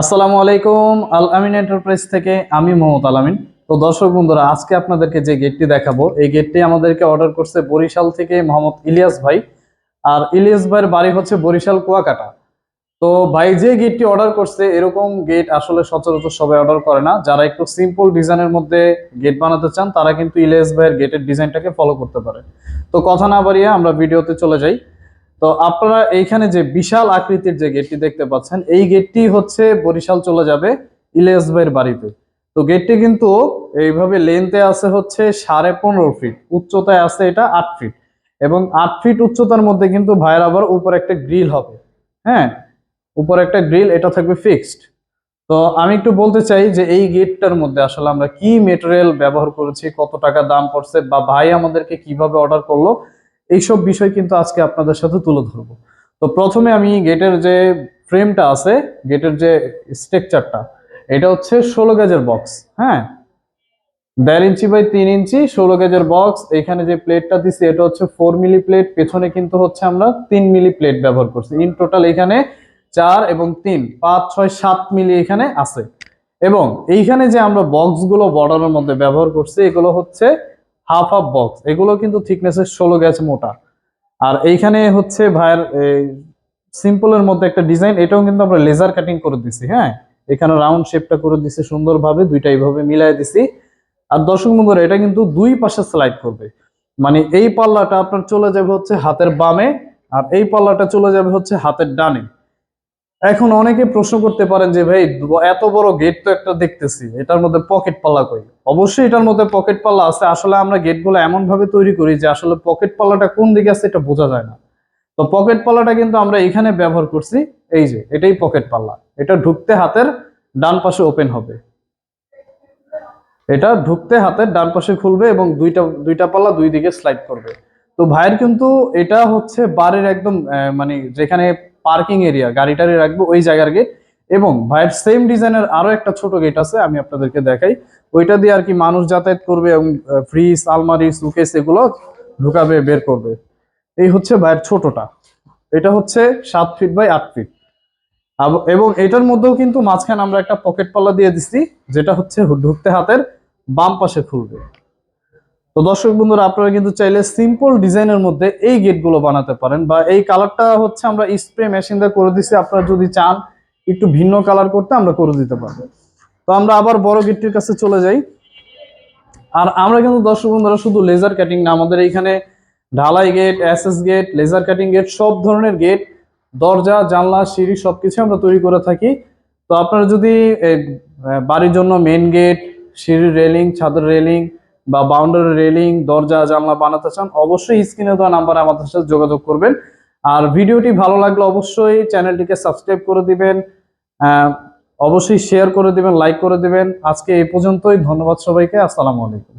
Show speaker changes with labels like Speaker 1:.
Speaker 1: আসসালামু আলাইকুম, আল আমিন এন্টারপ্রাইজ থেকে আমি মোহাম্মদ আল আমিন। তো দর্শক বন্ধুরা, আজকে আপনাদেরকে যে গেটটি দেখাবো, এই গেটটি আমাদেরকে অর্ডার করছে বরিশাল থেকে মোহাম্মদ ইলিয়াস ভাই। আর ইলিয়াস ভাইয়ের বাড়ি হচ্ছে বরিশাল কুয়াকাটা। তো ভাই, যে গেটটি অর্ডার করছে, এরকম গেট আসলে সচরাচর সবাই অর্ডার করে না। যারা একটু সিম্পল ডিজাইনের মধ্যে গেট বানাতে চান, তারা কিন্তু ইলিয়াস ভাইয়ের গেটের ডিজাইনটাকে ফলো করতে পারে। তো কথা না বাড়িয়ে আমরা ভিডিওতে চলে যাই। তো আপনারা এইখানে যে বিশাল আকৃতির যে গেটটি দেখতে পাচ্ছেন, এই গেটটি হচ্ছে বরিশাল চলে যাবে ইলিয়াস ভাইয়ের বাড়িতে। তো গেটটি কিন্তু এইভাবে লেন্থে আছে হচ্ছে সাড়ে পনেরো ফিট উচ্চতায় আছে এটা আট ফিট এবং আট ফিট উচ্চতার মধ্যে কিন্তু ভাইয়ের আবার উপর একটা গ্রিল হবে। হ্যাঁ উপর একটা গ্রিল এটা থাকবে ফিক্সড তো আমি একটু বলতে চাই যে এই গেটটার মধ্যে আসলে আমরা কি মেটেরিয়াল ব্যবহার করেছি, কত টাকা দাম পড়ছে বা ভাই আমাদেরকে কীভাবে অর্ডার করল এইসব বিষয় কিন্তু আজকে আপনাদের সাথে তুলে ধরবো। তো প্রথমে আমি গেটের যে ফ্রেমটা আছে, গেটের যে স্ট্রাকচারটা, এটা হচ্ছে ষোলো গেজের বক্স হ্যাঁ? দেড় ইঞ্চি বাই তিন ইঞ্চি, ষোলো গেজের বক্স, এখানে যে প্লেটটা দিছি, এটা হচ্ছে ফোর মিলি প্লেট পেছনে কিন্তু হচ্ছে আমরা তিন মিলি প্লেট ব্যবহার করছি। ইন টোটাল এখানে চার এবং তিন, পাঁচ, ছয়, সাত মিলি এখানে আছে। এবং এইখানে যে আমরা বক্সগুলো বর্ডারের মধ্যে ব্যবহার করছি, এগুলো হচ্ছে হাফ হাফ বক্স, এগুলো কিন্তু থিকনেসের ষোলো গ্যাস মোটা। আর এইখানে হচ্ছে ভাইয়ের সিম্পলের মধ্যে একটা ডিজাইন এটাও কিন্তু আমরা লেজার কাটিং করে দিছি হ্যাঁ? এখানে রাউন্ড শেপটা করে দিছি সুন্দরভাবে দুইটা এইভাবে মিলাই দিছি। আর দর্শক বন্ধুরা, এটা কিন্তু দুই পাশে স্লাইড করবে। মানে এই পাল্লাটা আপনার চলে যাবে হচ্ছে হাতের বামে, আর এই পাল্লাটা চলে যাবে হচ্ছে হাতের ডানে। এখন অনেকে প্রশ্ন করতে পারেন যে, ভাই, এত বড় গেট তো একটা দেখতেছি, এটার মধ্যে পকেট পাল্লা কই? অবশ্যই এটার মধ্যে পকেট পাল্লা আছে। আসলে আমরা গেটগুলো এমন ভাবে তৈরি করি যে, আসলে পকেট পাল্লাটা কোন দিকে আছে এটা বোঝা যায় না। তো পকেট পাল্লাটা কিন্তু আমরা এখানে ব্যবহার করছি, এই যে, এটাই পকেট পাল্লা। এটা ঢুকতে হাতের ডান পাশে ওপেন হবে। এটা ঢুকতে হাতের ডান পাশে খুলবে এবং দুইটা দুইটা পাল্লা দুই দিকে স্লাইড করবে। তো ভাইয়ের কিন্তু এটা হচ্ছে বারের একদম মানে যেখানে পার্কিং এরিয়া গাড়ি টাড়ি রাখব ওই জায়গার গেট এবং ভাইয়ের সেম ডিজাইনের আরও একটা ছোট গেট আছে, আমি আপনাদেরকে দেখাই। ওইটা দিয়ে আর কি মানুষ যাতায়াত করবে এবং ফ্রিজ আলমারি সুকেস এগুলো ঢুকাবে, বের করবে। এই হচ্ছে ভাইয়ের ছোটটা। এটা হচ্ছে সাত ফিট বাই আট ফিট এবং এটার মধ্যেও কিন্তু মাঝখানে আমরা একটা পকেট পাল্লা দিয়ে দিচ্ছি যেটা হচ্ছে ঢুকতে হাতের বাম পাশে খুলবে। তো দর্শক বন্ধুরা, আপনারা কিন্তু চাইলে সিম্পল ডিজাইনের মধ্যে এই গেটগুলো বানাতে পারেন বা এই কালারটা হচ্ছে আমরা স্প্রে মেশিন দিয়ে করে দিচ্ছি আপনারা যদি চান একটু ভিন্ন কালার করতে, আমরা করে দিতে পারব। তো আমরা আবার বড় গেটটির কাছে চলে যাই। আর আমরা কিন্তু দর্শক বন্ধুরা, শুধু লেজার কাটিং না, আমাদের এইখানে ঢালাই gate SS gate laser cutting gate, সব ধরনের গেট, দরজা, জানলা, সিঁড়ি সবকিছু আমরা তৈরি করে থাকি। তো আপনারা যদি বাড়ির জন্য মেন গেট সিঁড়ির রেলিং ছাদের রেলিং বা বাউন্ডারি রেলিং দরজা, জানলা বানাতে চান, অবশ্যই স্ক্রিনে দেওয়া নাম্বারে আমাদের সাথে যোগাযোগ করবেন। আর ভিডিওটি ভালো লাগলে অবশ্যই চ্যানেলটিকে সাবস্ক্রাইব করে দিবেন অবশ্যই শেয়ার করে দিবেন লাইক করে দিবেন। আজকে এই পর্যন্তই, ধন্যবাদ সবাইকে, আসসালামু আলাইকুম।